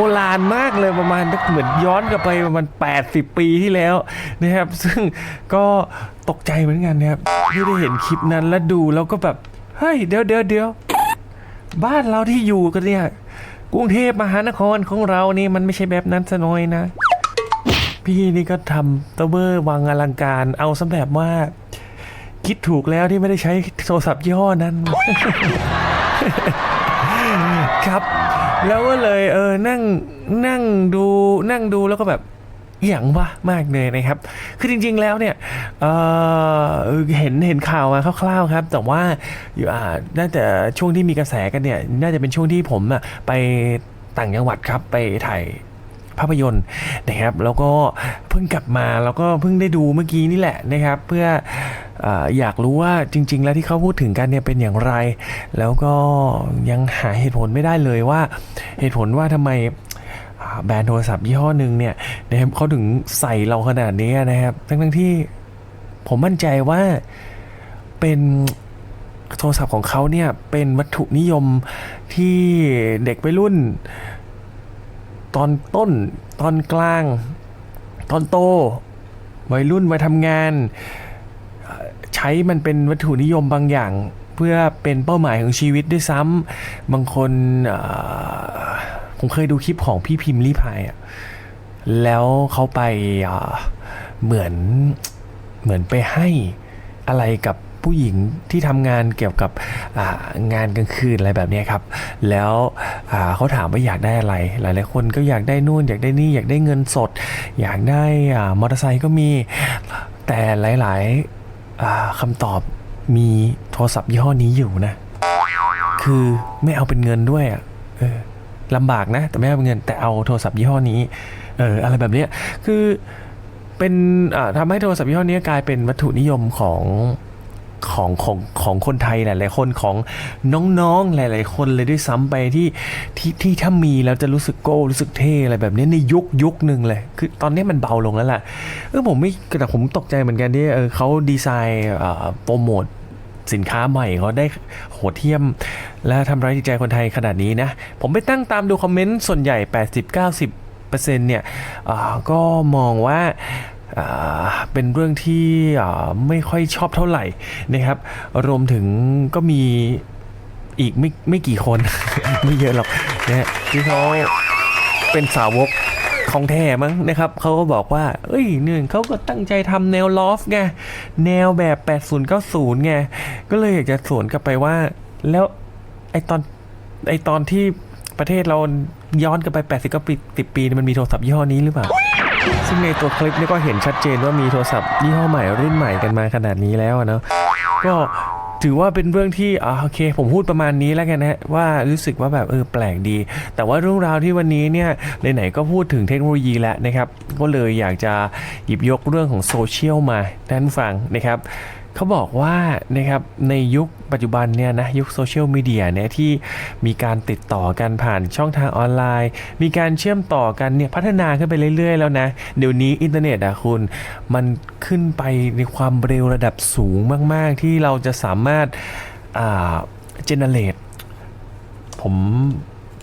โบราณมากเลยประมาณเหมือนย้อนกลับไปประมาณ 80 ปีที่แล้วนะครับ ซึ่งก็ตกใจเหมือนกันนะครับที่ได้เห็นคลิปนั้นแล้วดูแล้วก็แบบ เฮ้ย เดี๋ยวเดี๋ยวเดี๋ยวบ้านเราที่อยู่กันเนี่ยกรุงเทพมหานครของเรานี่มันไม่ใช่แบบนั้นซะหน้อยนะ พี่นี่ก็ทำเตอร์เบอร์วังอลังการ เอาสำแบบว่า คิดถูกแล้วที่ไม่ได้ใช้โทรศัพท์ยี่ห้อนั้น ครับ แล้วก็เลยเออนั่งนั่งดูนั่งดูแล้วก็แบบอย่างวะมากเลยนะครับ คือจริงๆแล้วเนี่ยเเห็นเห็นข่าวมาคร่าวๆครับ แต่ว่าอยู่อ่าน่าจะช่วงที่มีกระแสกันเนี่ย น่าจะเป็นช่วงที่ผมอะไปต่างจังหวัดครับไปถ่ายภาพยนตร์นะครับ แล้วก็เพิ่งกลับมาแล้วก็เพิ่งได้ดูเมื่อกี้นี่แหละนะครับ เพื่อ อยากรู้ว่าจริง ๆ แล้วที่เขาพูดถึงกันเนี่ยเป็นอย่างไร แล้วก็ยังหาเหตุผลไม่ได้เลยว่า เหตุผลว่าทำไมแบรนด์โทรศัพท์ยี่ห้อหนึ่งเนี่ยนะครับเขาถึงใส่เราขนาดนี้นะครับ ทั้งๆที่ผมมั่นใจว่าเป็นโทรศัพท์ของเขาเนี่ยเป็นวัตถุนิยมที่เด็กวัยรุ่น ตอนต้นตอนกลาง ตอนโตวัยรุ่นวัยทำงาน ใช้มันเป็นวัตถุนิยมบางอย่าง เพื่อเป็นเป้าหมายของชีวิตด้วยซ้ำบางคนผมเคยดูคลิปของพี่พิมพ์ลี่พายอะแล้วเขาไปเหมือนเหมือนไปให้อะไรกับผู้หญิงที่ทำงานเกี่ยวกับงานกลางคืนอะไรแบบนี้ครับ แล้วเขาถามว่าอยากได้อะไร หลายๆคนก็อยากได้นู่น อยากได้นี่อยากได้เงินสด อยากได้อมอเตอร์ไซค์ก็มี แต่หลาย ๆ คำตอบมีโทรศัพท์ยี่ห้อนี้อยู่นะ คือไม่เอาเป็นเงินด้วยอะเออลำบากนะ แต่ไม่เอาเป็นเงินแต่เอาโทรศัพท์ยี่ห้อนี้เอออะไรแบบเนี้ยคือเป็นทำให้โทรศัพท์ยี่ห้อนี้กลายเป็นวัตถุนิยมของ ของของของคนไทยหลาย ๆ คนของน้องๆหลาย ๆ คนเลยด้วยซ้ำไปที่ที่ที่ถ้ามีแล้วจะรู้สึกโก้รู้สึกเท่อะไรแบบนี้ในยุคยุคหนึ่งเลย คือตอนนี้มันเบาลงแล้วล่ะเออผมไม่แต่ผมตกใจเหมือนกันที่เออเขาดีไซน์โปรโมทสินค้าใหม่เขาได้โหดเทียม และทำร้ายจิตใจคนไทยขนาดนี้นะ ผมไปตั้งตามดูคอมเมนต์ส่วนใหญ่ 80-90%เนี่ยอ่าก็มองว่า เป็นเรื่องที่ไม่ค่อยชอบเท่าไหร่นะครับ รวมถึงก็มีอีกไม่ไม่กี่คน ไม่เยอะหรอกนะที่เขาเป็นสาวกของแท้มั้งนะครับเขาก็บอกว่า เอ้ยหนึ่งเขาก็ตั้งใจทำแนวลอฟไง แนวแบบ 8090ไง ก็เลยอยากจะสวนกลับไปว่า แล้วไอตอนไอตอนที่ประเทศเราย้อนกลับไป 80ก็ปี10 ปี มันมีโทรศัพท์ยี่ห้อนี้หรือเปล่า ซึ่งในตัวคลิปนี่ก็เห็นชัดเจนว่ามีโทรศัพท์ยี่ห้อใหม่รุ่นใหม่กันมาขนาดนี้แล้วเนาะก็ถือว่าเป็นเรื่องที่อ่าโอเค ผมพูดประมาณนี้แล้วกันนะว่ารู้สึกว่าแบบเออแปลกดี แต่ว่าเรื่องราวที่วันนี้เนี่ยไหนๆก็พูดถึงเทคโนโลยีแล้วนะครับ ก็เลยอยากจะหยิบยกเรื่องของโซเชียลมาด้านฟังนะครับ เขาบอกว่านะครับในยุคปัจจุบันเนี่ยนะยุคโซเชียลมีเดียเนี่ยที่มีการติดต่อกันผ่านช่องทางออนไลน์ มีการเชื่อมต่อกันเนี่ยพัฒนาขึ้นไปเรื่อย ๆ แล้วนะ เดี๋ยวนี้อินเทอร์เน็ตอะคุณมันขึ้นไปในความเร็วระดับสูงมาก ๆ ที่เราจะสามารถอ่าเจเนเรตผม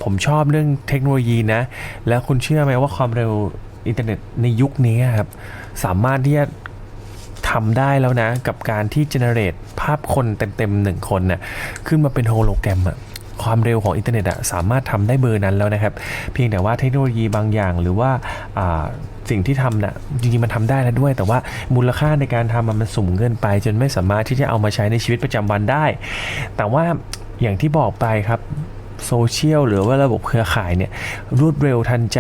ผมชอบเรื่องเทคโนโลยีนะ แล้วคุณเชื่อไหมว่าความเร็วอินเทอร์เน็ตในยุคนี้ครับ สามารถที่จะ ทำได้แล้วนะ กับการที่เจเนเรตภาพคนเต็มๆหนึ่งคนน่ะขึ้นมาเป็นโฮโลแกรมอะความเร็วของอินเทอร์เน็ตอะสามารถทำได้เบอร์นั้นแล้วนะครับ เพียงแต่ว่าเทคโนโลยีบางอย่างหรือว่าอ่าสิ่งที่ทำน่ะจริงๆมันทำได้แล้วด้วย แต่ว่ามูลค่าในการทำมันมันสูงเกินไป จนไม่สามารถที่จะเอามาใช้ในชีวิตประจำวันได้ แต่ว่าอย่างที่บอกไปครับ โซเชียลหรือว่าระบบเครือข่ายเนี่ยรวดเร็วทันใจ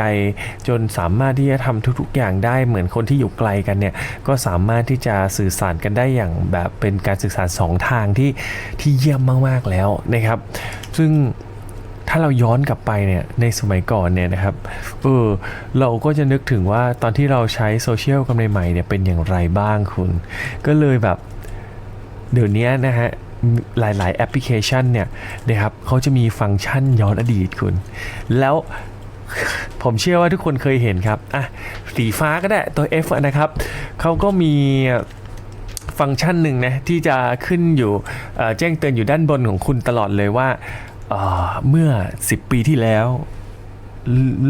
จนสามารถที่จะทำทุกๆอย่างได้เหมือนคนที่อยู่ไกลกันเนี่ยก็สามารถที่จะสื่อสารกันได้อย่างแบบเป็นการสื่อสารสองทางที่ที่เยี่ยมมากๆแล้วนะครับ ซึ่งถ้าเราย้อนกลับไปเนี่ยในสมัยก่อนเนี่ยนะครับเออเราก็จะนึกถึงว่าตอนที่เราใช้โซเชียลกันใหม่ๆเนี่ยเป็นอย่างไรบ้างคุณ ก็เลยแบบเดี๋ยวนี้นะฮะ หลาย ๆ แอปพลิเคชันเนี่ยนะครับเขาจะมีฟังก์ชันย้อนอดีตคุณ แล้วผมเชื่อว่าทุกคนเคยเห็นครับ อะ สีฟ้าก็ได้ตัว F อะนะครับ เขาก็มีฟังก์ชันหนึ่งนะ ที่จะขึ้นอยู่แจ้งเตือนอยู่ด้านบนของคุณตลอดเลยว่าเเมื่อ 10 ปีที่แล้ว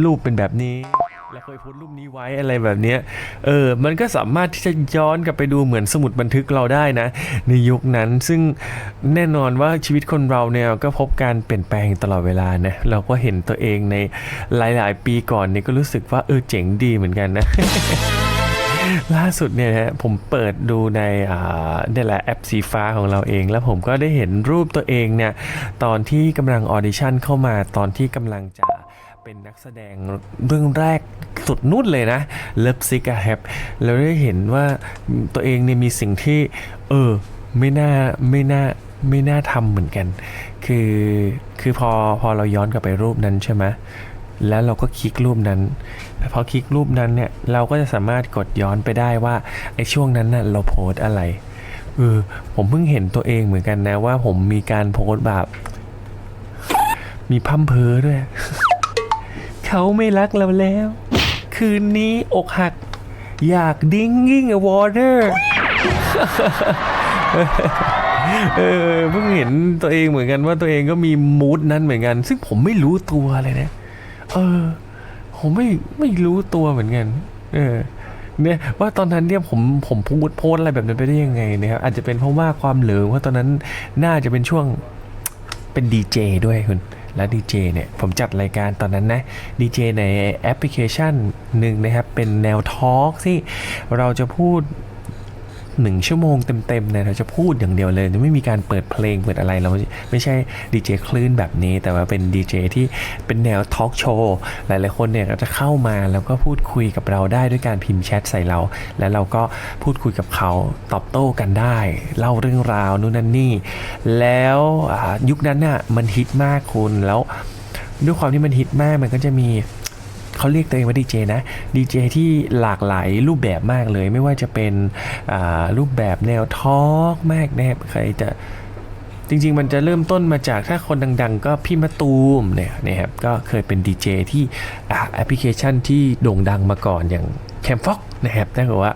รูปเป็นแบบนี้ แล้วเคยโพสต์รูปนี้ไว้อะไรแบบนี้เออมันก็สามารถที่จะย้อนกลับไปดูเหมือนสมุดบันทึกเราได้นะ ในยุคนั้นซึ่งแน่นอนว่าชีวิตคนเราเนี่ยก็พบการเปลี่ยนแปลงตลอดเวลานะเราก็เห็นตัวเองในหลาย ๆ ปีก่อนเนี่ยก็รู้สึกว่าเออเจ๋งดีเหมือนกันนะล่าสุดเนี่ยนะฮะผมเปิดดูในเนี่ยแหละแอปสีฟ้าของเราเอง แล้วผมก็ได้เห็นรูปตัวเองเนี่ยตอนที่กำลังออดิชั่นเข้ามาตอนที่กำลังจะ เป็นนักแสดงเรื่องแรกสุดนุ่นเลยนะเลิฟซิกอะแฮปแล้วได้เห็นว่าตัวเองเนี่ยมีสิ่งที่ เออ ไม่น่าไม่น่าไม่น่าทำเหมือนกัน คือคือพอพอเราย้อนกลับไปรูปนั้นใช่ไหมแล้วเราก็คลิกรูปนั้นพอคลิกรูปนั้นเนี่ยเราก็จะสามารถกดย้อนไปได้ว่าไอ้ช่วงนั้นน่ะเราโพสอะไรเออผมเพิ่งเห็นตัวเองเหมือนกันนะว่าผมมีการโพสแบบ มีพัมเพอด้วย เขาไม่รักเราแล้ว คืนนี้อกหัก อยากดิ้งกิ้งวอเตอร์เออเพิ่งเห็นตัวเองเหมือนกันว่าตัวเองก็มีมูดนั้นเหมือนกัน ซึ่งผมไม่รู้ตัวเลยนะ เออ ผมไม่ไม่รู้ตัวเหมือนกัน เออ เนี่ยว่าตอนนั้นเนี่ยผมผมพูดโพสอะไรแบบนั้นไปได้ยังไงนะครับอาจจะเป็นเพราะว่าความเหลิงว่าตอนนั้นน่าจะเป็นช่วงเป็นดีเจด้วยคุณ และดีเจเนี่ยผมจัดรายการตอนนั้นนะดีเจในแอปพลิเคชันหนึ่งนะครับเป็นแนวทอล์กที่เราจะพูด หนึ่งชั่วโมงเต็มๆเนี่ยเราจะพูดอย่างเดียวเลยไม่มีการเปิดเพลงเปิดอะไรเราไม่ใช่ดีเจคลื่นแบบนี้ แต่ว่าเป็นดีเจที่เป็นแนวทอล์กโชว์หลายๆคนเนี่ยก็จะเข้ามาแล้วก็พูดคุยกับเราได้ด้วยการพิมพ์แชทใส่เรา แล้วเราก็พูดคุยกับเขาตอบโต้กันได้ เล่าเรื่องราวนู่นนั่นนี่ แล้วยุคนั้นน่ะมันฮิตมากคุณแล้วด้วยความที่มันฮิตมากมันก็จะมี เขาเรียกตัวเองว่าดีเจนะดีเจที่หลากหลายรูปแบบมากเลย ไม่ว่าจะเป็นรูปแบบแนวทอล์กมากนะครับใครจะจริงๆ มันจะเริ่มต้นมาจากถ้าคนดังๆ ก็พี่มะตูมเนี่ยนะครับก็เคยเป็นดีเจที่แอปพลิเคชันที่โด่งดังมาก่อนอย่างแคมฟ็อกนะครับถ้าเกิดว่า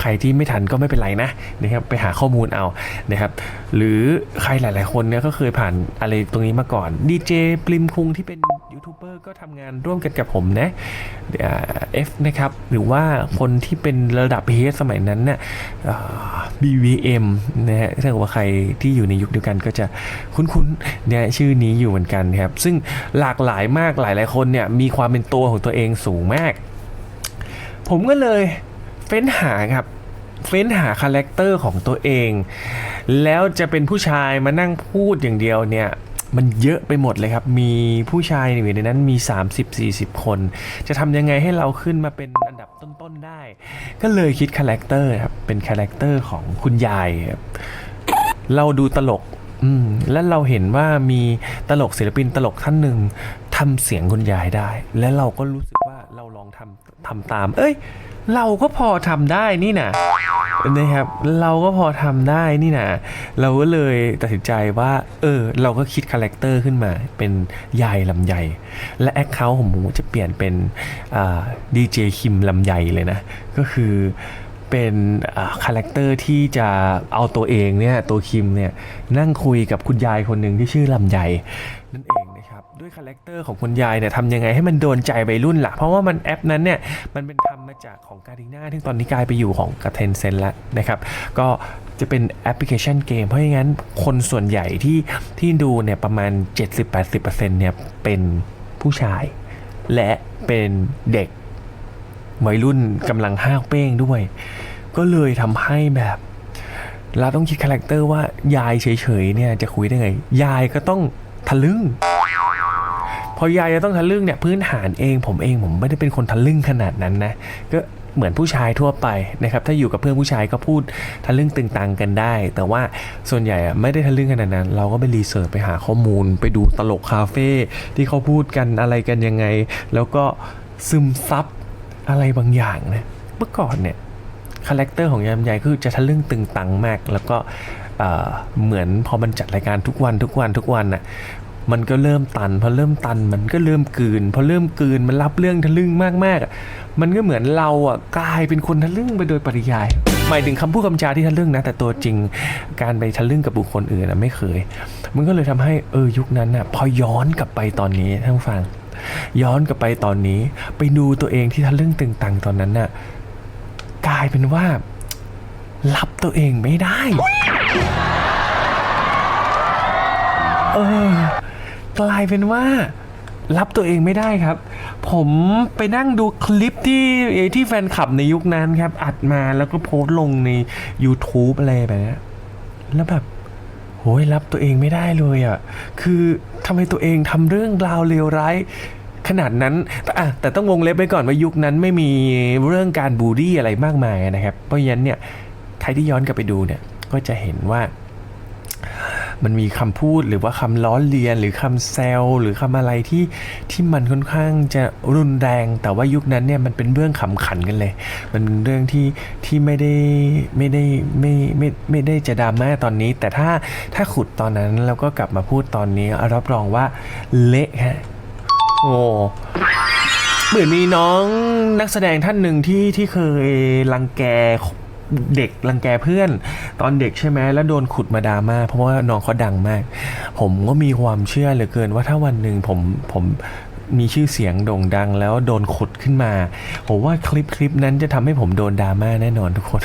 ใครที่ไม่ทันก็ไม่เป็นไรนะนะครับไปหาข้อมูลเอานะครับหรือใครหลายๆคนเนี่ยก็เคยผ่านอะไรตรงนี้มาก่อนดีเจปริมคุงที่เป็น ยูทูบเบอร์ก็ทำงานร่วมกันกับผมนะเอฟนะครับ หรือว่าคนที่เป็นระดับเฮดสมัยนั้นน่ะอ่า BVM นะฮะถ้าเกิดว่าใครที่อยู่ในยุคเดียวกันก็จะคุ้นๆเนี่ยชื่อนี้อยู่เหมือนกันครับ ซึ่งหลากหลายมากหลายๆคนเนี่ยมีความเป็นตัวของตัวเองสูงมาก ผมก็เลยเฟ้นหาครับเฟ้นหาคาแรคเตอร์ของตัวเอง แล้วจะเป็นผู้ชายมานั่งพูดอย่างเดียวเนี่ย มันเยอะไปหมดเลยครับ มีผู้ชายอยู่ในนั้นมี 30-40 คน จะทำยังไงให้เราขึ้นมาเป็นอันดับต้นๆได้ ก็เลยคิดคาแรคเตอร์ครับ เป็นคาแรคเตอร์ของคุณยายครับ เราดูตลก อืม แล้วเราเห็นว่ามีตลกศิลปินตลกท่านหนึ่งทำเสียงคุณยายได้ และเราก็รู้สึกว่าเราลองทำทำตาม เอ้ย เราก็พอทำได้นี่นะ นะครับ เราก็พอทำได้นี่นะเราก็เลยตัดสินใจว่า เออ เราก็คิดคาแรคเตอร์ขึ้นมาเป็นยายลำไย และแอคเคาท์ของผมจะเปลี่ยนเป็นดีเจคิมลำไยเลยนะ ก็คือเป็นคาแรคเตอร์ที่จะเอาตัวเองเนี่ยตัวคิมเนี่ยนั่งคุยกับคุณยายคนหนึ่งที่ชื่อลำไยนั่นเอง แรคเตอร์ของคุณยายเนี่ยทำยังไงให้มันโดนใจวัยรุ่นล่ะ เพราะว่ามันแอปนั้นเนี่ยมันเป็นทำมาจากของการีน่าที่ตอนนี้กลายไปอยู่ของกระเทนเซนแล้วนะครับ ก็จะเป็นแอปพลิเคชันเกม เพราะงั้นคนส่วนใหญ่ที่ที่ดูเนี่ยประมาณ 70-80%เนี่ยเป็นผู้ชาย และเป็นเด็กวัยรุ่นกำลังห้าวเป้งด้วย ก็เลยทำให้แบบ เราต้องคิดคาแรคเตอร์ว่ายายเฉยๆเนี่ยจะคุยได้ไง ยายก็ต้องทะลึ่ง พอยายจะต้องทะลึ่งเนี่ยพื้นฐานเองผมเองผมไม่ได้เป็นคนทะลึ่งขนาดนั้นนะก็เหมือนผู้ชายทั่วไปนะครับถ้าอยู่กับเพื่อนผู้ชายก็พูดทะลึ่งตึงตังกันได้ แต่ว่าส่วนใหญ่อะไม่ได้ทะลึ่งขนาดนั้น เราก็ไปรีเสิร์ชไปหาข้อมูล ไปดูตลกคาเฟ่ที่เขาพูดกันอะไรกันยังไง แล้วก็ซึมซับอะไรบางอย่างนะเมื่อก่อนเนี่ยคาแรคเตอร์ของยามใหญ่คือจะทะลึ่งตึงตังมาก แล้วก็เอ่อเหมือนพอมันจัดรายการทุกวันทุกวันทุกวันน่ะ มันก็เริ่มตันพอเริ่มตันมันก็เริ่มกืนพอเริ่มกืนมันรับเรื่องทะลึ่งมากๆอะมันก็เหมือนเราอะกลายเป็นคนทะลึ่งไปโดยปริยาย หมายถึงคำพูดคำจาที่ทะลึ่งนะ แต่ตัวจริงการไปทะลึ่งกับบุคคลอื่นนะไม่เคย มันก็เลยทำให้เออยุคนั้นน่ะพอย้อนกลับไปตอนนี้ท่านฟัง ย้อนกลับไปตอนนี้ไปดูตัวเองที่ทะลึ่งตึงตังตอนนั้นน่ะกลายเป็นว่ารับตัวเองไม่ได้ เออ กลายเป็นว่ารับตัวเองไม่ได้ครับ ผมไปนั่งดูคลิปที่ที่แฟนคลับในยุคนั้นครับ อัดมาแล้วก็โพสต์ลงใน YouTube อะไรแบบนี้แล้วแบบโหยรับตัวเองไม่ได้เลยอะ คือทำไมตัวเองทำเรื่องราวเลวร้ายขนาดนั้นแต่แต่ต้องวงเล็บไว้ก่อนว่ายุคนั้นไม่มีเรื่องการบูลลี่อะไรมากมายนะครับ เพราะฉะนั้นเนี่ย ใครที่ย้อนกลับไปดูเนี่ย ก็จะเห็นว่า มันมีคำพูดหรือว่าคำล้อเลียน หรือคำแซวหรือคำอะไรที่ที่มันค่อนข้างจะรุนแรง แต่ว่ายุคนั้นเนี่ยมันเป็นเรื่องขำขันกันเลย มันเป็นเรื่องที่ที่ไม่ได้ไม่ได้ไม่ไม่ไม่ได้จะดราม่าตอนนี้ แต่ถ้าถ้าขุดตอนนั้นแล้วก็กลับมาพูดตอนนี้รับรองว่าเละฮะโอ้เหมือนมีน้องนักแสดงท่านหนึ่งที่ที่เคยรังแก เด็กรังแกเพื่อน ตอนเด็กใช่ไหมแล้วโดนขุดมาดราม่าเพราะว่าน้องเขาดังมาก ผมก็มีความเชื่อเหลือเกินว่าถ้าวันหนึ่งผมผมมีชื่อเสียงโด่งดังแล้วโดนขุดขึ้นมา ผมว่าคลิปคลิปนั้นจะทำให้ผมโดนดราม่าแน่นอนทุกคน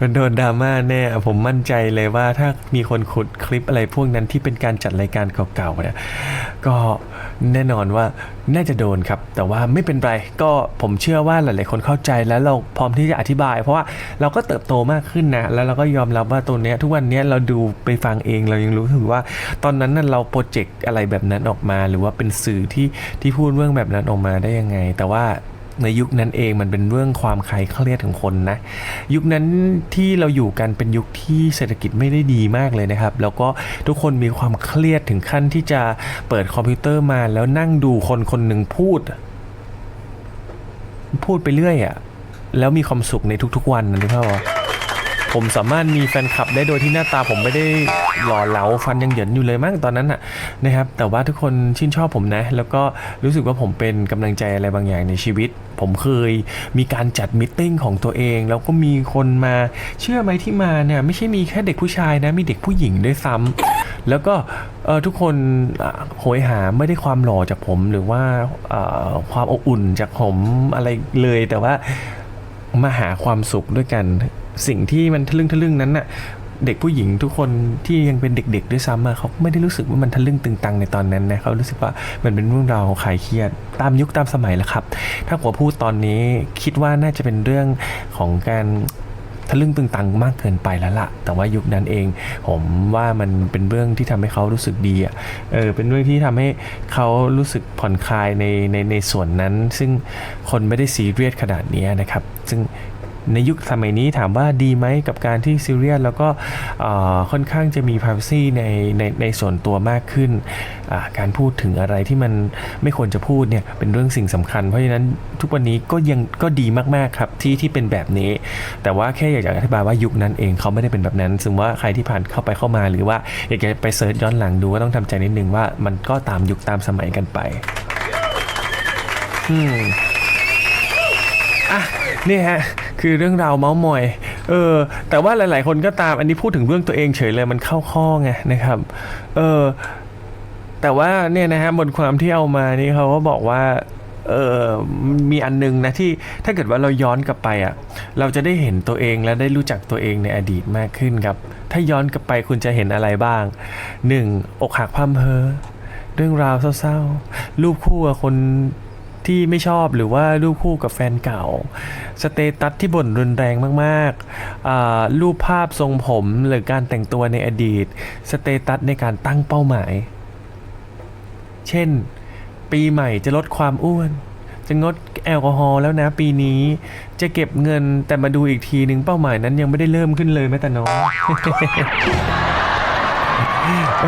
มันโดนดราม่าแน่ ผมมั่นใจเลยว่าถ้ามีคนขุดคลิปอะไรพวกนั้นที่เป็นการจัดรายการเก่าๆเนี่ยก็แน่นอนว่าน่าจะโดนครับ แต่ว่าไม่เป็นไร ก็ผมเชื่อว่าหลายๆคนเข้าใจแล้วเราพร้อมที่จะอธิบาย เพราะว่าเราก็เติบโตมากขึ้นนะ แล้วเราก็ยอมรับว่าตัวเนี้ยทุกวันเนี้ยเราดูไปฟังเองเรายังรู้สึกว่า ตอนนั้นน่ะเราโปรเจกต์อะไรแบบนั้นออกมา หรือว่าเป็นสื่อที่ที่พูดเรื่องแบบนั้นออกมาได้ยังไง แต่ว่า ในยุคนั้นเองมันเป็นเรื่องความคลายเครียดของคนนะ ยุคนั้นที่เราอยู่กันเป็นยุคที่เศรษฐกิจไม่ได้ดีมากเลยนะครับ แล้วก็ทุกคนมีความเครียดถึงขั้นที่จะเปิดคอมพิวเตอร์มาแล้วนั่งดูคนคนหนึ่งพูด พูดไปเรื่อยอะ่ะแล้วมีความสุขในทุกๆวันนะทุกท่า ผมสามารถมีแฟนคลับได้โดยที่หน้าตาผมไม่ได้หล่อเหลาฟันยังเหยินอยู่เลยมั้งตอนนั้นน่ะนะครับ แต่ว่าทุกคนชื่นชอบผมนะ แล้วก็รู้สึกว่าผมเป็นกำลังใจอะไรบางอย่างในชีวิต ผมเคยมีการจัดมิทติ้งของตัวเอง แล้วก็มีคนมาเชื่อไหมที่มาเนี่ยไม่ใช่มีแค่เด็กผู้ชายนะมีเด็กผู้หญิงด้วยซ้ำแล้วก็ทุกคนโหยหาไม่ได้ความหล่อจากผมหรือว่าความอบอุ่นจากผมอะไรเลยแต่ว่า มาหาความสุขด้วยกัน สิ่งที่มันทะลึ่งทะลึ่งนั้นน่ะเด็กผู้หญิงทุกคนที่ยังเป็นเด็กๆด้วยซ้ำเขาไม่ได้รู้สึกว่ามันทะลึ่งตึงตังในตอนนั้นนะเขารู้สึกว่ามันเป็นเรื่องราวของขายเครียดตามยุคตามสมัยแหละครับ ถ้าผมพูดตอนนี้คิดว่าน่าจะเป็นเรื่องของการ ทะลึ่งตึงตังมากเกินไปแล้วล่ะ แต่ว่ายุคนั้นเอง ผมว่ามันเป็นเรื่องที่ทำให้เขารู้สึกดีอะเออเป็นเรื่องที่ทำให้เขารู้สึกผ่อนคลายในในในส่วนนั้น ซึ่งคนไม่ได้ซีเรียสขนาดนี้นะครับ ซึ่ง ในยุคสมัยนี้ถามว่าดีไหมกับการที่ซีเรียสแล้วก็เอ่อค่อนข้างจะมี privacy ในในในส่วนตัวมากขึ้นอ่าการพูดถึงอะไรที่มันไม่ควรจะพูดเนี่ยเป็นเรื่องสิ่งสำคัญ เพราะฉะนั้นทุกวันนี้ก็ยังก็ดีมากๆครับที่ที่เป็นแบบนี้ แต่ว่าแค่อยากจะอธิบายว่ายุคนั้นเองเขาไม่ได้เป็นแบบนั้นซึ่งว่าใครที่ผ่านเข้าไปเข้ามา หรือว่าอยากจะไปเซิร์ชย้อนหลังดูก็ต้องทำใจนิดนึงว่ามันก็ตามยุคตามสมัยกันไปอืมอะนี่ฮะ คือเรื่องราวเมาส์มอยเออแต่ว่าหลาย ๆ คนก็ตามอันนี้พูดถึงเรื่องตัวเองเฉยเลยมันเข้าข้อไงนะครับเออแต่ว่าเนี่ยนะฮะบทความที่เอามานี่เขาก็บอกว่าเออมีอันนึงนะที่ถ้าเกิดว่าเราย้อนกลับไปอะเราจะได้เห็นตัวเองและได้รู้จักตัวเองในอดีตมากขึ้นครับ ถ้าย้อนกลับไปคุณจะเห็นอะไรบ้าง 1. อกหักพร่ำเพอเรื่องราวเศร้าๆ รูปคู่กับคน ที่ไม่ชอบหรือว่ารูปคู่กับแฟนเก่า สเตตัสที่บ่นรุนแรงมากๆ รูปภาพทรงผมหรือการแต่งตัวในอดีต สเตตัสในการตั้งเป้าหมาย เช่น ปีใหม่จะลดความอ้วน จะงดแอลกอฮอล์แล้วนะปีนี้ จะเก็บเงินแต่มาดูอีกทีหนึ่งเป้าหมายนั้นยังไม่ได้เริ่มขึ้นเลยแม้แต่น้อยเอ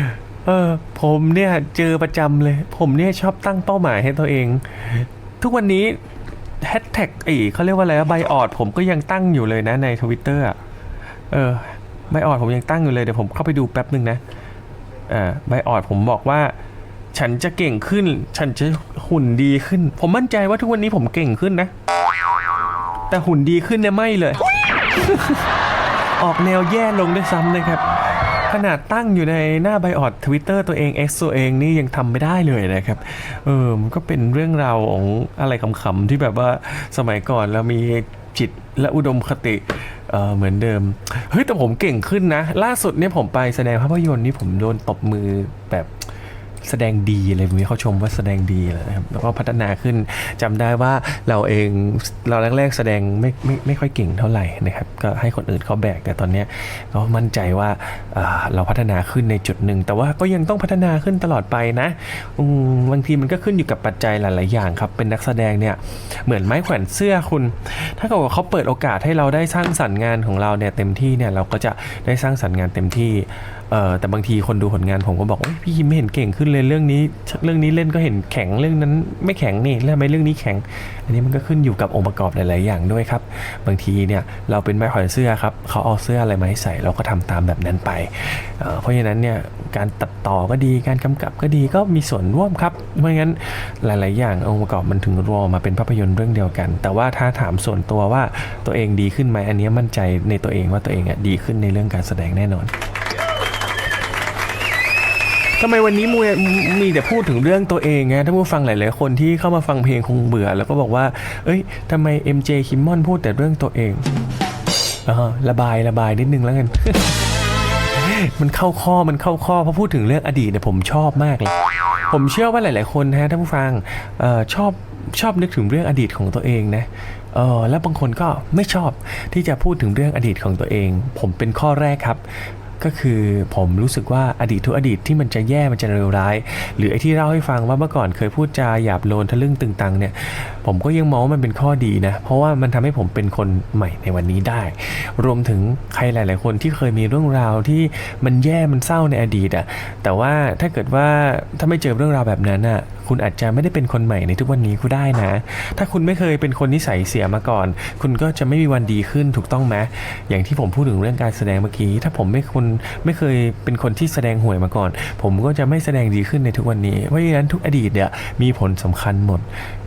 อ เออผมเนี่ยเจอประจำเลย ผมเนี่ยชอบตั้งเป้าหมายให้ตัวเอง ทุกวันนี้แฮชแท็กไอ้เขาเรียกว่าอะไรใบออดผมก็ยังตั้งอยู่เลยนะในทวิตเตอร์เออใบออดผมยังตั้งอยู่เลยเดี๋ยวผมเข้าไปดูแป๊บหนึ่งนะเออใบออดผมบอกว่า ฉันจะเก่งขึ้น ฉันจะหุ่นดีขึ้น ผมมั่นใจว่าทุกวันนี้ผมเก่งขึ้นนะ แต่หุ่นดีขึ้นเนี่ยไม่เลย ออกแนวแย่ลงด้วยซ้ำนะครับ ขนาดตั้งอยู่ในหน้าไบออดทวิตเตอร์ตัวเอง X ตัวเองนี่ยังทำไม่ได้เลยนะครับ เออ มันก็เป็นเรื่องราวของอะไรขำๆที่แบบว่าสมัยก่อนเรามีจิตและอุดมคติเออเหมือนเดิม เฮ้ย แต่ผมเก่งขึ้นนะ ล่าสุดเนี่ยผมไปแสดงภาพยนตร์นี่ผมโดนตบมือแบบ แสดงดีอะไรแบบนี้เขาชมว่าแสดงดีเลยนะครับแล้วก็พัฒนาขึ้นจำได้ว่าเราเองเราแรกๆแสดงไม่ไม่ไม่ค่อยเก่งเท่าไหร่นะครับก็ให้คนอื่นเขาแบกแต่ตอนนี้ก็มั่นใจว่าเราพัฒนาขึ้นในจุดหนึ่ง แต่ว่าก็ยังต้องพัฒนาขึ้นตลอดไปนะบางทีมันก็ขึ้นอยู่กับปัจจัยหลาย ๆ อย่างครับ เป็นนักแสดงเนี่ยเหมือนไม้แขวนเสื้อคุณ ถ้าเกิดว่าเขาเปิดโอกาสให้เราได้สร้างสรรค์งานของเราเนี่ยเต็มที่เนี่ยเราก็จะได้สร้างสรรค์งานเต็มที่เออแต่บางทีคนดูผลงานผมก็บอกว่าพี่คิมไม่เห็นเก่งขึ้นเลยเรื่องนี้ เรื่องนี้เล่นก็เห็นแข็งเรื่องนั้นไม่แข็งนี่แล้วทำไมเรื่องนี้แข็ง อันนี้มันก็ขึ้นอยู่กับองค์ประกอบหลาย ๆ อย่างด้วยครับ บางทีเนี่ยเราเป็นไม้แขวนเสื้อครับเขาเอาเสื้ออะไรมาให้ใส่เราก็ทำตามแบบนั้นไปเเพราะฉะนั้นเนี่ยการตัดต่อก็ดีการกำกับก็ดีก็มีส่วนร่วมครับ เพราะงั้นหลาย ๆ อย่างองค์ประกอบมันถึงรวมมาเป็นภาพยนตร์เรื่องเดียวกัน แต่ว่าถ้าถามส่วนตัวว่าตัวเองดีขึ้นไหมอันนี้มั่นใจในตัวเองว่าตัวเองอะดีขึ้นในเรื่องการแสดงแน่นอน ทำไมวันนี้มวยมีแต่พูดถึงเรื่องตัวเองไงถ้าผู้ฟังหลาย ๆ คนที่เข้ามาฟังเพลงคงเบื่อ แล้วก็บอกว่า เอ้ยทำไม MJ คิมมอนพูดแต่เรื่องตัวเองอระบายระบายนิดนึงแล้วกันมันเข้าข้อมันเข้าข้อเพราะพูดถึงเรื่องอดีตเนี่ยผมชอบมากเลย ผมเชื่อว่าหลาย ๆ คนนะท่านผู้ฟังออชอบชอบนึกถึงเรื่องอดีตของตัวเองนะเออแล้วบางคนก็ไม่ชอบที่จะพูดถึงเรื่องอดีตของตัวเอง ผมเป็นข้อแรกครับ ก็คือผมรู้สึกว่าอดีตทุกอดีตที่มันจะแย่มันจะเลวร้าย หรือไอ้ที่เล่าให้ฟังว่าเมื่อก่อนเคยพูดจาหยาบโลนทะลึ่งตึงตังเนี่ยผมก็ยังมองว่ามันเป็นข้อดีนะ เพราะว่ามันทำให้ผมเป็นคนใหม่ในวันนี้ได้ รวมถึงใครหลาย ๆ คนที่เคยมีเรื่องราวที่มันแย่มันเศร้าในอดีตอะแต่ว่าถ้าเกิดว่าถ้าไม่เจอเรื่องราวแบบนั้นอะ คุณอาจจะไม่ได้เป็นคนใหม่ในทุกวันนี้ก็ได้นะ ถ้าคุณไม่เคยเป็นคนนิสัยเสียมาก่อน คุณก็จะไม่มีวันดีขึ้นถูกต้องไหมอย่างที่ผมพูดถึงเรื่องการแสดงเมื่อกี้ ถ้าผมไม่คนไม่เคยเป็นคนที่แสดงห่วยมาก่อน ผมก็จะไม่แสดงดีขึ้นในทุกวันนี้ เพราะฉะนั้นทุกอดีตเนี่ยมีผลสำคัญหมด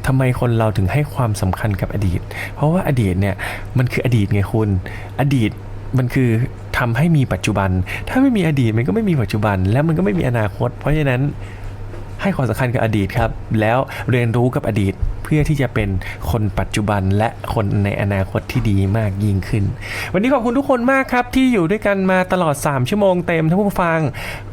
ทำไมคนเราถึงให้ความสำคัญกับอดีต เพราะว่าอดีตเนี่ยมันคืออดีตไงคุณ อดีตมันคือทำให้มีปัจจุบัน ถ้าไม่มีอดีตมันก็ไม่มีปัจจุบัน แล้วมันก็ไม่มีอนาคต เพราะฉะนั้น ให้ความสำคัญกับอดีตครับ แล้วเรียนรู้กับอดีต เพื่อที่จะเป็นคนปัจจุบันและคนในอนาคตที่ดีมากยิ่งขึ้น วันนี้ขอบคุณทุกคนมากครับ ที่อยู่ด้วยกันมาตลอด 3 ชั่วโมงเต็มท่านผู้ฟัง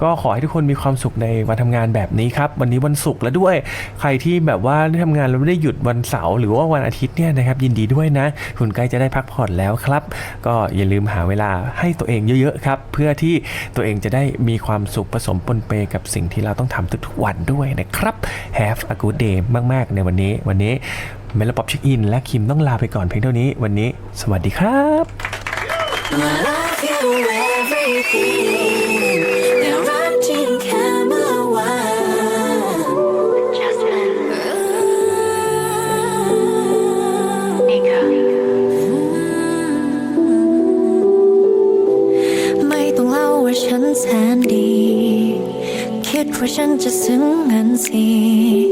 ก็ขอให้ทุกคนมีความสุขในวันทำงานแบบนี้ครับ วันนี้วันศุกร์แล้วด้วย ใครที่แบบว่าได้ทำงานแล้วไม่ได้หยุดวันเสาร์หรือว่าวันอาทิตย์เนี่ยนะครับยินดีด้วยนะคุณใกล้จะได้พักผ่อนแล้วครับ ก็อย่าลืมหาเวลาให้ตัวเองเยอะๆครับ เพื่อที่ตัวเองจะได้มีความสุขผสมปนเปกับสิ่งที่เราต้องทำทุกๆวันด้วยนะครับ Have a good day มากๆ ในวันนี้วันนี้เมลป๊อปเช็คอิน และคิมต้องลาไปก่อนเพียงเท่านี้ วันนี้ สวัสดีครับ ไม่ต้องเล่าว่าฉันแสนดี คิดว่าฉันจะซึ้งเงินสิ